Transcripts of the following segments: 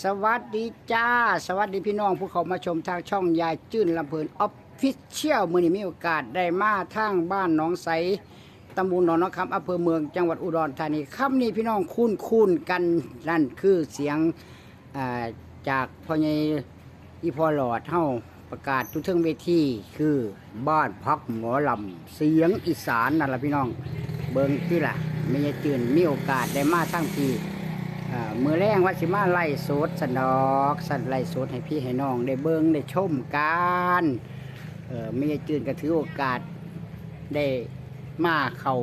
สวัสดีจ้า สวัสดีพี่น้องผู้เขามาชมทางช่องยายจื้นลำเพลินออฟฟิเชียลมือนี้มีโอกาสได้มาทางบ้านหนองใสตำบลหนองน้องคำอำเภอเมืองจังหวัดอุดรธานีค่ำนี้พี่น้องคุ้นคุ้นกันนั่นคือเสียงจากพ่อใหญ่อีพอหลอดเฮาประกาศทุกเทิงเวทีคือบ้านพักหมอลำเสียงอีสานนั่นแหละพี่น้อง เบิงที่ล่ะไม่ยจืนมีโอกาสได้มาทั้งที่ มือแรงว่าสิมาไล่สดสันอกสันไล่สดให้พี่ให้น้องได้เบิ่งได้ชมกันเออไม่ได้จืนก็ถือโอกาสได้มาเข้า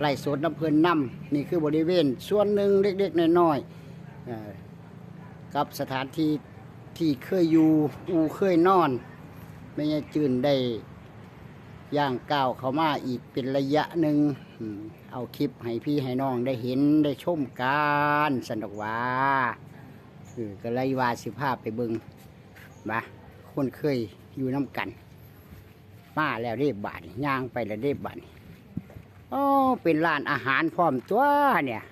ไล่สดน้ำเพลินน้ำนี่คือบริเวณ ส่วนหนึ่งเล็กๆน้อยๆกับสถานที่ที่เคยอยู่อูเคยนอน ไม่ได้จืนได้ย่างก้าวเข้ามาอีกเป็นระยะหนึ่ง เอาคลิปให้พี่ให้น้องได้เห็นได้ชมกันสนุกว่าคือก็เลยว่าสิภาพไปเบิงมาคนเคยอยู่น้ำกัน มาแล้วเรียบบานย่างไปแล้วเรียบบานโอ้เป็นร้านอาหารพร้อมตัวเนี่ย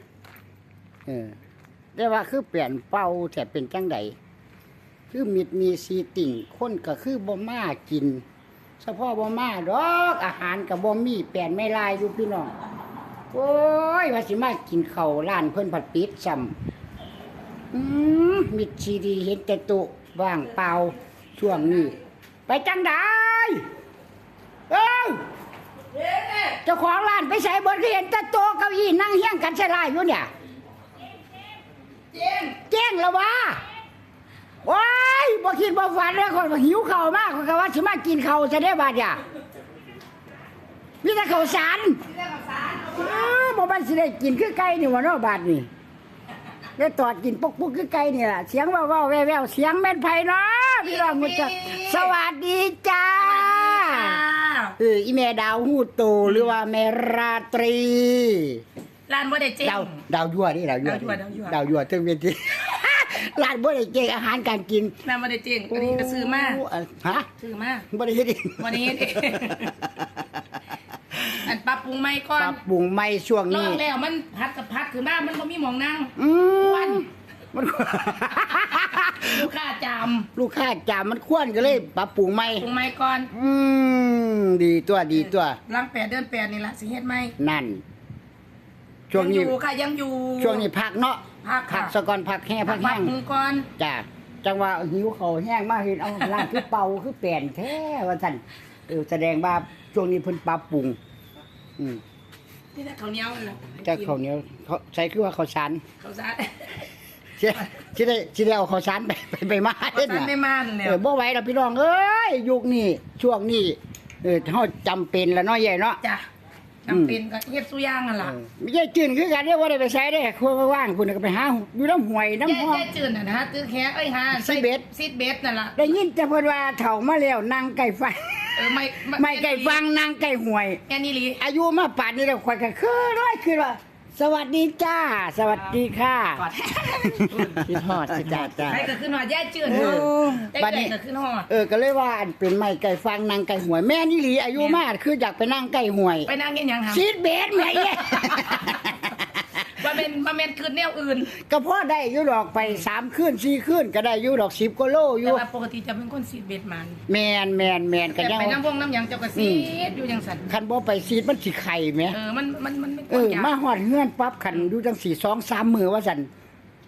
เออแต่ว่าคือเปลี่ยนเป้าแต่เป็นจังใดคือมิดมีซีติ่งคนก็คือบ่มากินเฉพาะบ่มาดอกอาหารกับบ่มีแปลี่ยนไม่ลายอยู่พี่น้อง โอ้ยว่าสิมากินข้าวร้านเพิ่นผัดปิดซ้ำอืมมิดซีดีเห็นแต่ตุว่างเปล่าช่วงนี้ ไปจังได้เอ้ยเจ้าของร้านไปใส่บนเห็นแต่โต๊ะเก้าอี้นั่งเฮี้ยงกันใช่ไรอยู่เนี่ยแจ้งเจ้งแล้ววะว้ายบ่คิดบ่ฝันเลยคนหิวเข้ามากคนก็ว่าสิมากินเข้าจะได้บาดอย่ามีแต่เข้าวสารเออบ่มันสิได้กินคือไก่นี่วะเนาะบาดนี่ได้ตอดกินปุกปุกคือไก่นี่ล่ะ เสียงเว้าๆแว่วๆเสียงแม่นไผเนาะพี่น้องมุจะสวัสดีจ้าเอออีแม่ดาวฮู้โตหรือว่าแม่ราตรี ร้านบ่ได้เจ๊ง ดาวดาวยั่วนี่ดาวยั่วดาวยั่วดาวยั่ว ดาวยั่วถึงเวที ร้านบ่ได้เก่งอาหารการกินร้านบ่ได้เจ๊งอันนี้ก็ซื้อมาโอะฮะซื้อมาบ่ได้เฮ็ดเองบ่ได้เฮ็ดเอง อันปรับปรุงใหม่ก่อปนรับปรุงใหม่ช่วงลอนี้งแล้วมันพัดกับพัดขึ้นมามันบ่มีหมองนั่งอืควัมนมัน ลูกค้าจามลูกค้าจามมันควรก็เลยปรับปรุงใหม่ปรุงใหม่ก่อนอืมดีตัวดีตัว หลังแปดเดือนแปดนี่ล่ะสิเฮ็ดใหม่นั่น ช่วงนี้ ยังอยู่ค่ะยังอยู่ ช่วงนี้พักเนาะพักค่ะ พักสะก่อนพักแห้พักพัแห้กงปรุงก่อนจ้ะจังว่าหิวเขาวแห้งมากเห็นเอาร้านคือเป่าคือแป่นแท้ว่าซั่นเออแสดงว่าช่วงนี้เพิ่นปรับปรุง อืมนี่แต่ข้าวเหนียวนั่นล่ะจะข้าวเหนียวเขาใช้คือว่าข้าวสารข้าวสารสิสิได้สิได้เอาข้าวสารไปไปไปมาข้าวเฮ็ดสารน่ะ ไม่มานั่นแหล้เอวอบ่ไหวแล้วพี่น้องเอ้ยยุคนี้ช่วงนี้เออเฮาจำเป็นแล้วเนาะใหญ่เนาะ จ้ะจำเป็นก็เฮ็ดสุอย่างนั่นเอล่ะอไม่ใช่จืนคือกันเด้อว่าได้ไปใช้ได้ครัวว่างๆพุ่นก็ไปหาอยู่น้ำห้วยน้ำแย่ห้อง แย่จืดน่ะนะฮะตื้อแค่เอ้ยฮะซีเบ็ดซีดเบ็ดนั่นล่ะได้ยินแต่เพิ่นว่าเฒ่ามาแล้วนั่งไก่ฟังเออไม่ไม่ไก่ฟังนั่งไก่ห้วยแค่นี้ลีอายุมาป่านนี้แล้วข่อยก็คือร้อยคือว่า สวัสดีจ้า สวัสดีค่ะกอดคิดฮอดจ้าจ้าใครก็ขึ้นหอดแย่จืดเออได้บัดไก่นี้ ก็ขึ้นหอด เออก็เลยว่าอันเป็นไม่ไก่ฟังนางไก่หวยแม่นี่หลีอายุมากคืออยากไปนั่งไก่หวย ไปนั่งเงี้ยยังหาซีดเบสไหมเนี่ย ว่าเป็นมาเป็นคืนแนวอื่น ก็พอได้อยู่ดอกไปสามคืนสี่คืนก็ได้อยู่ดอกสิบกิโลอแต่ยู่ว่าปกติจะเป็นคนซีดเบ็ดมันแมนแมนแมนก็แต่ยังไปน้ำวงน้ำหยังเจ้าก็ซีดอยู่ยังสันคันบ่ไปซีดมันสิไข่ไหมเออมันมันมันไม่เออมาหอดเงื่อนปั๊บคันดูจังสี่สองสามมือว่าสัน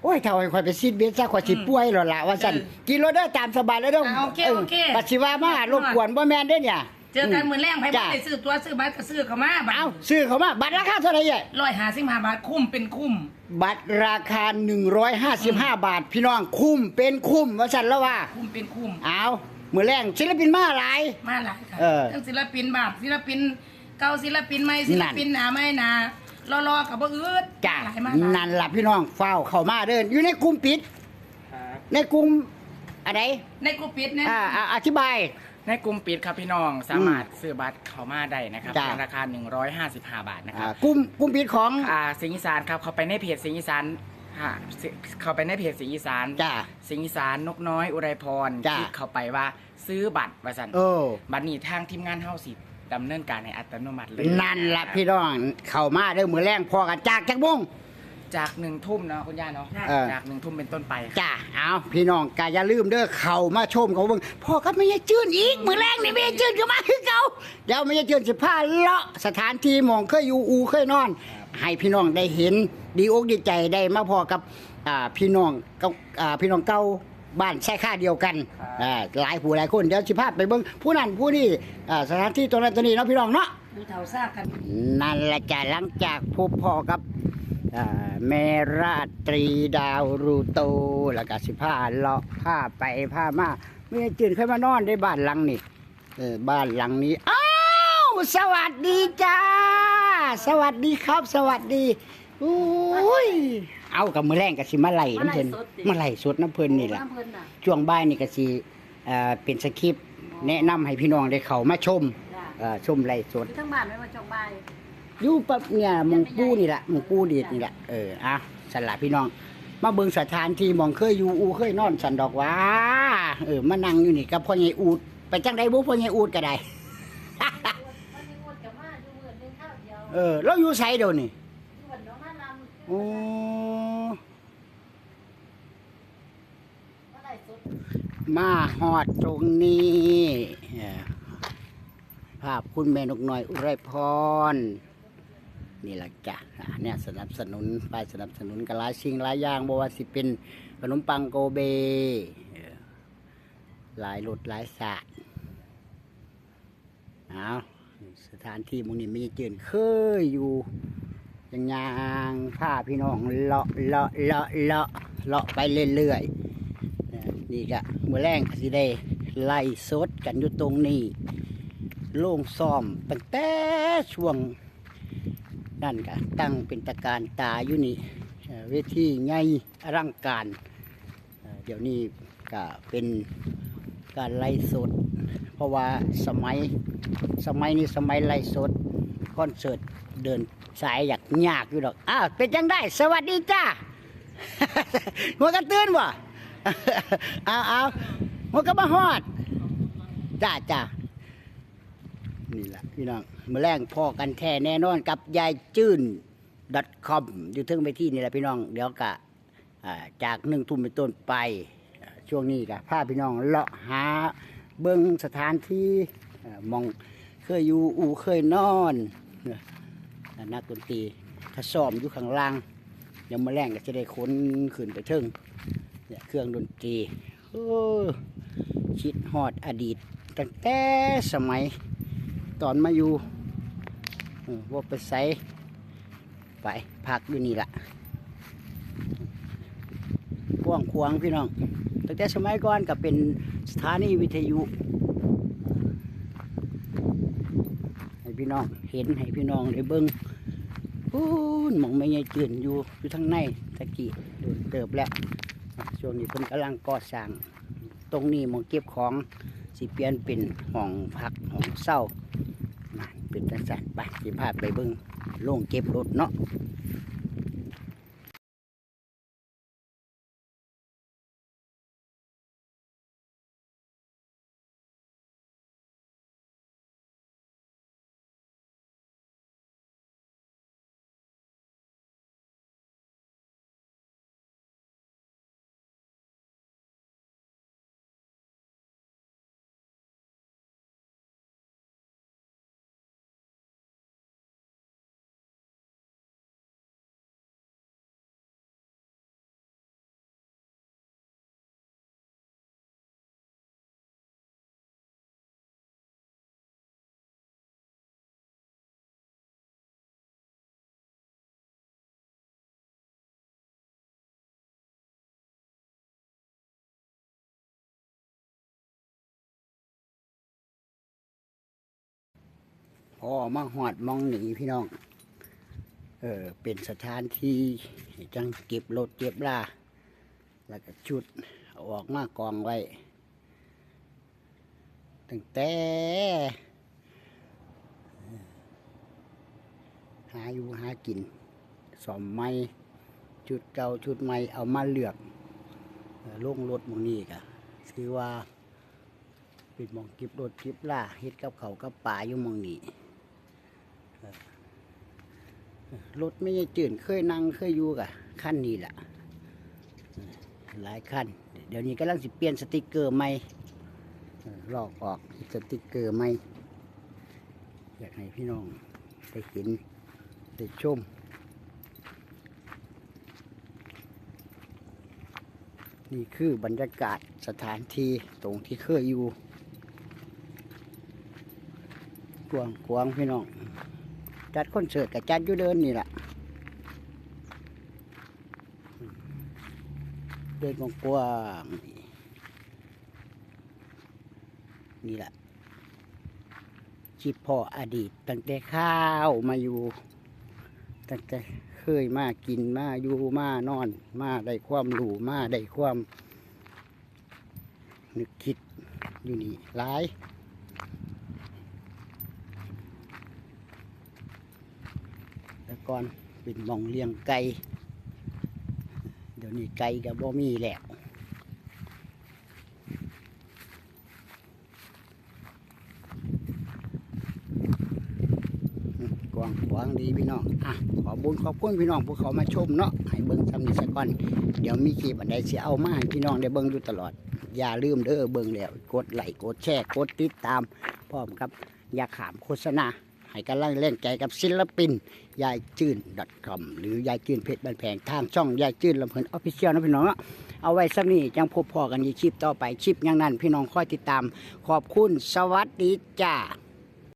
โอ้ยเท่าให้ข่อยไปซีดเบสซะข่อยสิป่วยหรอล่ะว่าสันกินรถได้อตามสบายแล้วเด้อโอเคโอเค ปัจฉิวามา รบกวนบ่แม่นเด้อเนี่ย เจอกันมือแรงไพ่บ้าจ้ะนได้ซื้อตัวซื้อบัตรก็ซื้อเข้ามาบัตเอ้าซื้อเขามาบัตรราคาเท่าไหร่เนี่ยร้อยหาสิบห้าบาทคุ้มเป็นคุ้ม บัตรราคา155บาท พี่น้องคุ้มเป็นคุ้มว่าสันแล้วว่า คุ้มเป็นคุ้มเอามือแรงศิลปินมาหลายมาหลายค่ะเออทั้งศิลปินบาปศิลปินเก่าศิลปินใหม่ศิลปินหนาไม่หนารอๆกับบ่อืดจ้าหลายมากหลายนั่นล่ะพี่น้องเฝ้าเข้ามาเดิน อยู่ในกลุ่มปิดในกลุ่มอะไรในกลุ่มปิดเนี่ยอ่าอ่าอธิบาย ในกลุ่มปิดครับพี่น้องสามารถซื้อบัตรเข้ามาได้นะครับจ้ะ ในราคา 155 บาทนะคอ่ารับกลุ่มกลุ่มปิดของอ่าสิงห์อีสานครับเขาไปในเพจสิงห์อีสานค่ะสิเข้าไปในเพจสิงห์อีสาน จ้า สิงห์อีสานนกน้อยอุไรพรจ้ะ คลิกเข้าไปว่าซื้อบัตรว่าสันโอ้บัตรนี้ทางทีมงานเฮาสิดำเนินการในอัตโนมัติเลยนั่นล่ะพี่น้อง เข้ามาเด้อมือแรงพอกันจากจักบง จากหนึ่งทุ่มเนาะคุณย่าเนาะเออ จากหนึ่งทุ่มเป็นต้นไปค่ะจ้าเอาพี่น้องกาอย่าลืมเด้อเขามาชมเขาเบิ่งพ่อก็ไม่ยายจื้นอีกมือแรกนี่ไม่ยายจื้นก็มาคือเขาเดี๋ยวไม่ยายจื้นสิพาเลาะสถานที่หมองเคยอยู่อูเคยนอน ให้พี่น้องได้เห็น ดีอกดีใจได้มาพอกับอ่าพี่น้องเก่าอ่าพี่น้องเก่าบ้านใช่ค่าเดียวกันอ่าหลายผู้หลายคนเดี๋ยวสิพาไปเบิ่งผู้นั้นผู้นี้อ่าสถานที่ตัวนั้นตัวนี้เนาะพี่น้องเนาะ ดูเท่าซากกัน นั่นแหละจ้ะหลังจากพบพ่อกับ อ่าแม่ราตรีดาวรูโตแล้วก็สิพาเลาะพาไปพามาเมื่อจืนเคยมานอนได้บ้านหลังนี้เออบ้านหลังนี้อ้าวสวัสดีจ้า สวัสดีครับ สวัสดีอุ้ยเอากับมือแรงกับสิมาไล่น้ำเพลินมาไล่สดน้ำเพลินนี่แหละน้ำเพิ่นน่ะช่วงบ่ายนี่ก็สิเอ่อเป็นสคริปต์แนะนำให้พี่น้องได้เข้ามาชมจ้ะเอ่อชมไล่สดอยู่ทั้งบ้านไม่ว่าจองบาย อยู่ปั๊บเนี่ยหมองปูนี่แหละหมองปูดีดนี่แหละเอออะสันละพี่น้อง มาเบิ่งสถานที่หมองเคยอยู่อูเคยนอนสันดอกหว่าเออมานั่งอยู่นี่กับพ่อใหญ่อูด ไปจังไดบุพ่อใหญ่อูดก็ได้วันนี้งดกับมาอยู่เหมือนเป็นข้าวเดียวเออเราอยู่ไสเดี๋ยวนี้อยู่วันน้องน้ำโอ้เมื่อไหร่สุดมาฮอดตรงนี้เออภาพคุณแม่นกน้อยอุไรพร นี่แหละจ้ะเนี่ยสนับสนุนไปสนับสนุนกันหลาชิงหลายอย่างบว่าสิเป็นขนมปังโกเบหลายรสหลายสตร์เอาสถานที่มึงนี่มีเจือนเคยอยู่ยังยางพาพี่น้องเลาะเลาะเลาะเลาะเลาะไปเรื่อยๆนี่ก็มือแรงก็สิได้ไล่สดกันอยู่ตรงนี้ โล่งซ่อมตั้งแต่ช่วง นั่นก็ตั้งเป็นตะการตาอยู่นี่เวทีใหญ่อลังการเดี๋ยวนี้ก็เป็นการไล่สด เพราะว่าสมัยสมัยนี้สมัยไล่สดคอนเสิร์ตเดินสายอยากยากอยู่ดอกอ้าวเป็นจังได้ สวัสดีจ้าหัวกระตื้นบ่เอาเอาหัวกระมาฮอดจ้าจ้า นี่แหละพี่น้องมาแรงพอกันแท้แน่นอนกับยายจื้น .com อยู่ทึงไปที่นี่แหละพี่น้อง เดี๋ยวกะอ่าจากหนึ่งทุ่มเป็นต้นไปอ่าช่วงนี้กะพาพี่น้องเลาะหาเบิ้งสถานที่อ่ามองเคยอยู่อูเคยนอนเนี่ยนักดนตรีถ้าซ้อมอยู่ข้างล่างเดี๋ยวมาแรงก็จะได้ขนขึ้นไปทิงเนี่ยเครื่องดนตรีโอ้ชิดฮอดอดีตตั้งแต่สมัย ตอนมาอยู่เออว่าไปใส่ไปพักอยู่นี่ละกว้างควางพี่น้องตั้งแต่สมัยก่อนก็เป็นสถานีวิทยุให้พี่น้องเห็นให้พี่น้องได้เบิ้งพูนหมองไม่ใหญ่จืนอยู่อยู่ทางในตะกี้ดนเติบแล้วช่วงนี้เพิ่นกำลังก่อสร้าง ตรงนี้หมองเก็บของ สิเปลี่ยนเป็นห้องพักห้องเศร้ามาเป็นจังสันไปสิพาไปเบิ้งโล่งเก็บรถเนาะ อมาหอดมองหนีพี่น้อง เออเป็นสถานที่จังเก็บรถเก็บลาแล้วก็ชุดเอาออกมากองไว้ ตั้งแต่หาอยู่หากิน สอมไม้ชุดเก่าชุดใหม่เอามาเลือกลงรถมองนี้กะคือว่าเป็นมองเก็บรถเก็บล่าเฮ็ดกับเขากับป่าอยู่มองนี้ รถไม่ใช่จืดเคยนั่งเคยอยู่กับขั้นนี้แหละหลายขั้นเดี๋ยวนี้กำลังสิเปลี่ยนสติกเกอร์ใหม่ลอกออกสติกเกอร์ใหม่อยากให้พี่น้องได้เห็นได้ชมนี่คือบรรยากาศสถานที่ตรงที่เคยอยู่กวางกวางพี่น้อง จัดคอนเสิร์ตกับจัดยูเดินนี่แหละเดินกว้างนี่แหละชิปพ่ออดีต ตั้งแต่ข้าวมาอยู่ ตั้งแต่เคยมากินมาอยู่มานอน มาได้ความรู้มาได้ความ นึกคิดอยู่นี่หลาย แต่ก่อนเป็นมองเลี้ยงไก่เดี๋ยวนี้ไก่กับบ่มีแล้วกวางขวางดีพี่น้องอะขอบุญขอบคุณพี่น้องผู้เขามาชมเนาะให้เบิ่งซ้ำนี้สักก่อนเดี๋ยวมีคลิปอันใดสิเอามาให้พี่น้องได้เบิ่งอยู่ตลอด อย่าลืมเด้อเบิ่งแล้วกดไลค์กดแชร์กดติดตามพร้อมกับอย่าขามโฆษณา ให้กำลังเล่นใจกับศิลปิน ยายจื้น .com หรือยายจื้นเพชรบันแพงทางช่องยายจื้นลำเพลินออฟฟิเชียลนะพี่น้องเอาไว้สักนี้จังพบพอกันยีคลิปต่อไปคลิปยังนั้น พี่น้องคอยติดตาม ขอบคุณสวัสดีจ้า